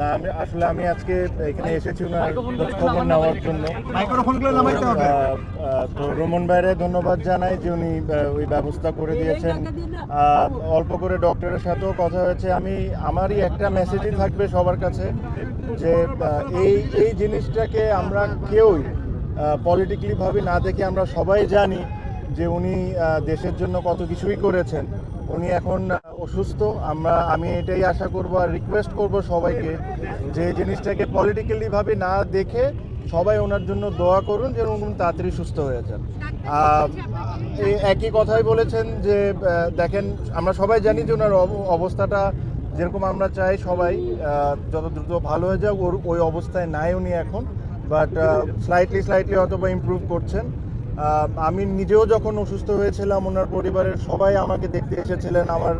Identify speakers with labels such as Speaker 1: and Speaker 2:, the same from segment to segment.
Speaker 1: না আমি আসলে আমি আজকে এখানে এসেছি ওনার খবর নেওয়ার জন্য। তো রোমন বাইরে ধন্যবাদ জানাই যে উনি ওই ব্যবস্থা করে দিয়েছেন। অল্প করে ডক্টরের সাথেও কথা হয়েছে। আমি আমারই একটা মেসেজই থাকবে সবার কাছে যে এই এই জিনিসটাকে আমরা কেউই পলিটিক্যালি ভাবে না দেখে আমরা সবাই জানি যে উনি দেশের জন্য কত কিছুই করেছেন, উনি এখন অসুস্থ। আমরা, আমি এটাই আশা করব আর রিকোয়েস্ট করব সবাইকে যে জিনিসটাকে পলিটিক্যালিভাবে না দেখে সবাই ওনার জন্য দোয়া করুন যেন উনি তাড়াতাড়ি সুস্থ হয়ে যান। একই কথাই বলেছেন যে দেখেন, আমরা সবাই জানি যে ওনার অব- অবস্থাটা যেরকম আমরা চাই সবাই যত দ্রুত ভালো হয়ে যাক, ওর, ওই অবস্থায় নাই উনি এখন বাট স্লাইটলি স্লাইটলি হয়তো বা ইম্প্রুভ করছেন। আমি নিজেও যখন অসুস্থ হয়েছিলাম, ওনার পরিবারের সবাই আমাকে দেখতে এসেছিলেন। আমার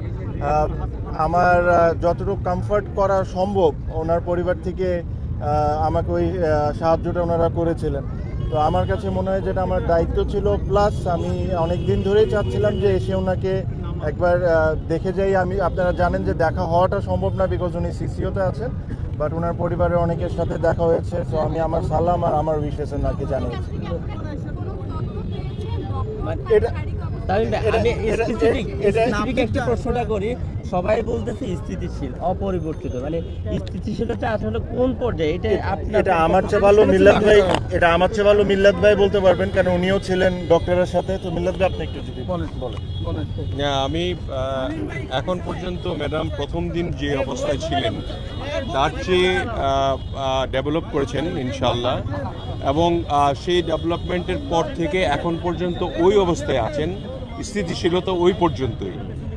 Speaker 1: আমার যতটুকু কমফর্ট করা সম্ভব, ওনার পরিবার থেকে আমাকে ওই সাহায্যটা ওনারা করেছিলেন। তো আমার কাছে মনে হয় যেটা আমার দায়িত্ব ছিল প্লাস আমি অনেক দিন ধরেই চাচ্ছিলাম যে এসে ওনাকে একবার দেখে যাই। আমি, আপনারা জানেন যে দেখা হওয়াটা সম্ভব না বিকজ উনি সিসিওতে আছেন বাট ওনার পরিবারের অনেকের সাথে দেখা হয়েছে। তো আমি আমার সালাম আর আমার উইশেস ওনাকে জানিয়েছি। এটা-
Speaker 2: তামিম ভাই,
Speaker 1: এটা-
Speaker 2: আমি একটা প্রশ্নটা করি। সবাই বলতেছে স্থিতিশীল অপরিবর্তিত। মানে স্থিতিশীলতা আসলে কোন পর্যায়ে? এটা
Speaker 1: এটা আমার চেয়ে ভালো মিল্লাত ভাই এটা আমার চেয়ে ভালো মিল্লাত ভাই বলতে পারবেন কারণ উনিও ছিলেন ডক্টরের সাথে। তো মিল্লাত ভাই আপনি একটু যদি বলেন বলেন।
Speaker 3: না, আমি এখন পর্যন্ত ম্যাডাম প্রথম দিন যে অবস্থায় ছিলেন তার চেয়ে ডেভেলপ করেছেন ইনশাল্লাহ এবং সেই ডেভেলপমেন্টের পর থেকে এখন পর্যন্ত ওই অবস্থায় আছেন। স্থিতিশীলতা ওই পর্যন্তই।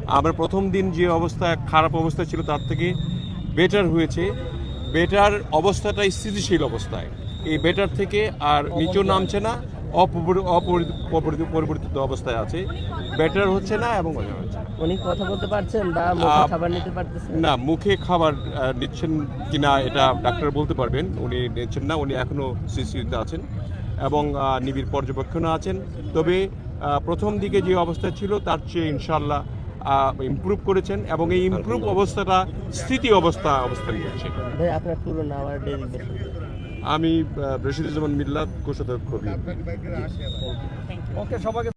Speaker 3: আমরা প্রথম দিন যে অবস্থা খারাপ অবস্থা ছিল তার থেকে বেটার হয়েছে। বেটার অবস্থাটা স্থিতিশীল অবস্থায়। এই বেটার থেকে আর নিচেও নামছে না অপরি- অপরি- অপরি- পরিবর্তিত অবস্থায় আছে। বেটার হচ্ছে না এবং।
Speaker 2: উনি কথা বলতে পারছেন বা মুখে খাবার নিতে পারতেছেন?
Speaker 3: না মুখে খাবার নিচ্ছেন কিনা এটা ডাক্তার বলতে পারবেন। উনি নিচ্ছেন না উনি এখনও সিসিউতে আছেন এবং নিবিড় পর্যবেক্ষণে আছেন। তবে প্রথম দিকে যে অবস্থা ছিল তার চেয়ে ইনশাল্লাহ ইম্প্রুভ করেছেন এবং এই ইম্প্রুভ অবস্থাটা স্থিতি অবস্থা অবস্থান করছে
Speaker 2: ভাই আপনার পুরো নামার ডেজিগনেশন
Speaker 3: আমি রশিদুজ্জামান মিল্লাত কোষাধ্যক্ষ
Speaker 4: ওকে সবাইকে